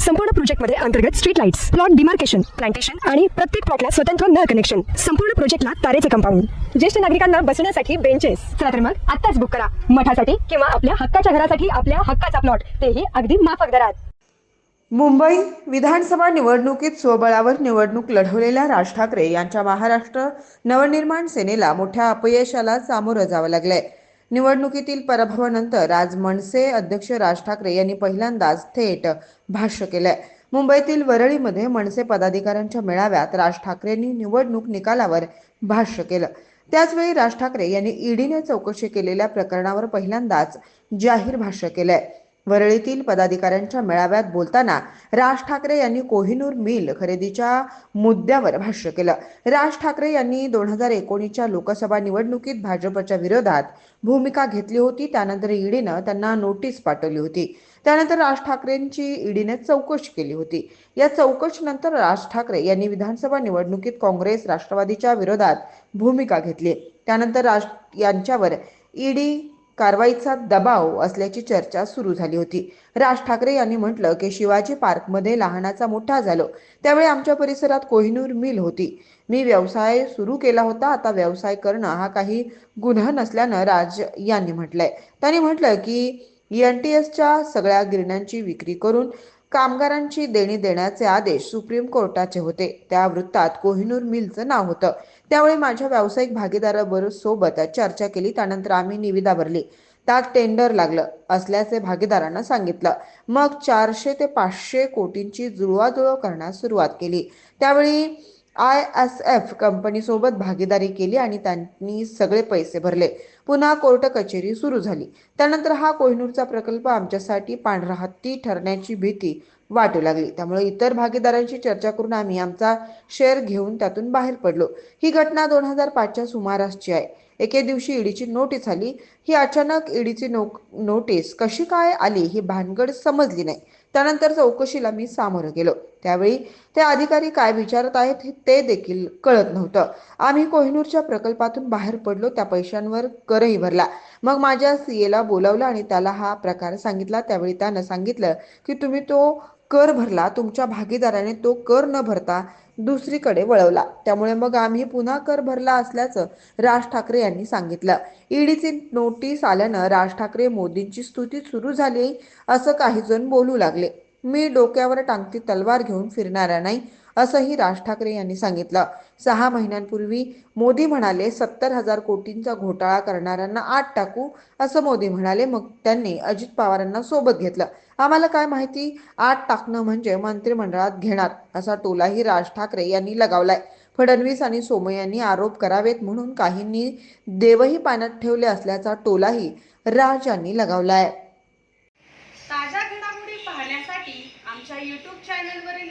संपूर्ण प्रोजेक्टमध्ये अंतर्गत street lights plot demarcation plantation आणि प्रत्येक प्लॉटला स्वतंत्र नळ कनेक्शन संपूर्ण प्रोजेक्टला तारेचे कंपाऊंड ज्येष्ठ नागरिकांना बसण्यासाठी बेंचेस चला तर मग आत्ताच बुक करा. मठासाठी किंवा आपल्या हक्काच्या घरासाठी आपल्या हक्काचा प्लॉट तेही अगदी माफक दरात. मुंबई विधानसभा निवडणुकीत स्वबळावर निवडणूक लढवलेल्या राज ठाकरे यांच्या महाराष्ट्र नवनिर्माण सेनेला मोठ्या अपयशाला सामोरं जावं लागलंय. निवडणुकीतील पराभवानंतर आज मनसे अध्यक्ष राज ठाकरे यांनी पहिल्यांदाच थेट भाष्य केलंय. मुंबईतील वरळीमध्ये मनसे पदाधिकाऱ्यांच्या मेळाव्यात राज ठाकरेंनी निवडणूक निकालावर भाष्य केलं. त्याचवेळी राज ठाकरे यांनी ईडीने चौकशी केलेल्या प्रकरणावर पहिल्यांदाच जाहीर भाष्य केलंय. वरळीतील पदाधिकाऱ्यांच्या मेळाव्यात बोलताना राज ठाकरे यांनी कोहिनूर मिल खरेदीच्या मुद्द्यावर भाष्य केलं. राज ठाकरे यांनी दोन हजार एकोणीसच्या लोकसभा निवडणुकीत भाजपच्या विरोधात भूमिका घेतली होती. त्यानंतर ईडीनं त्यांना नोटीस पाठवली होती. त्यानंतर राज ठाकरेंची ईडीने चौकशी केली होती. या चौकशीनंतर राज ठाकरे यांनी विधानसभा निवडणुकीत काँग्रेस राष्ट्रवादीच्या विरोधात भूमिका घेतली. त्यानंतर राज यांच्यावर ईडी कारवाईचा दबाव असल्याची चर्चा सुरू झाली होती. राज ठाकरे यांनी म्हटलं की शिवाजी पार्कमध्ये लहानाचा मोठा झालो. त्यावेळी आमच्या परिसरात कोहिनूर मिल होती. मी व्यवसाय सुरू केला होता. आता व्यवसाय करणं हा काही गुन्हा नसल्यानं राज यांनी म्हटलंय. त्यांनी म्हटलं की एन टी एसच्या सगळ्या गिरण्यांची विक्री करून कामगारांची देणी देण्याचे आदेश सुप्रीम कोर्टाचे होते. त्या वृत्तात कोहिनूर मिलचं नाव होतं. त्यावेळी माझ्या व्यावसायिक भागीदाराबरोबर सोबत चर्चा केली. त्यानंतर आम्ही निविदा भरली. त्यात टेंडर लागलं असल्याचे भागीदारांना सांगितलं. मग चारशे ते पाचशे कोटींची जुळवाजुळव करण्यास सुरुवात केली. त्यावेळी आय एस एफ कंपनीसोबत भागीदारी केली आणि त्यांनी सगळे पैसे भरले. पुन्हा कोर्ट कचेरी सुरू झाली. त्यानंतर हा कोहिनूरचा प्रकल्प आमच्यासाठी पांढरा हत्ती ठरण्याची भीती वाटू लागली. त्यामुळे इतर भागीदारांशी चर्चा करून आम्ही आमचा शेअर घेऊन त्यातून बाहेर पडलो. ही घटना दोन हजार पाचच्या सुमारासची आहे. एके दिवशी ईडीची नोटीस आली. ही अचानक ईडीची नो नोटीस कशी काय आली ही भानगड समजली नाही. त्यानंतर चौकशीला मी सामोरं गेलो. त्यावेळी ते अधिकारी काय विचारत आहेत ते देखील कळत नव्हतं. आम्ही कोहिनूरच्या प्रकल्पातून बाहेर पडलो त्या पैशांवर करही भरला. मग माझ्या सीएला बोलावलं आणि त्याला हा प्रकार सांगितला. त्यावेळी त्यानं सांगितलं की तुम्ही तो कर भरला. तुमच्या भागीदाराने तो कर न भरता दुसरीकडे वळवला. त्यामुळे मग आम्ही पुन्हा कर भरला असल्याचं राज ठाकरे यांनी सांगितलं. ईडीची नोटीस आल्यानं राज ठाकरे मोदींची स्तुती सुरू झाली असं काही जण बोलू लागले. मी डोक्यावर टांगती तलवार घेऊन फिरणारा नाही असंही राज ठाकरे यांनी सांगितलं. सहा महिन्यांपूर्वी मोदी म्हणाले सत्तर हजार कोटींचा घोटाळा करणाऱ्यांना आत टाकू असं मोदी म्हणाले. मग त्यांनी अजित पवारांना सोबत घेतलं. आम्हाला काय माहिती? आत टाकणं म्हणजे मंत्रिमंडळात घेणार असा टोलाही राज ठाकरे यांनी लगावलाय. फडणवीस आणि सोमय यांनी आरोप करावेत म्हणून काहींनी देवही पाण्यात ठेवले असल्याचा टोलाही राज यांनी लगावलाय. ताज्या घडामोडी पाहण्यासाठी आमच्या यूट्यूब चॅनलवरील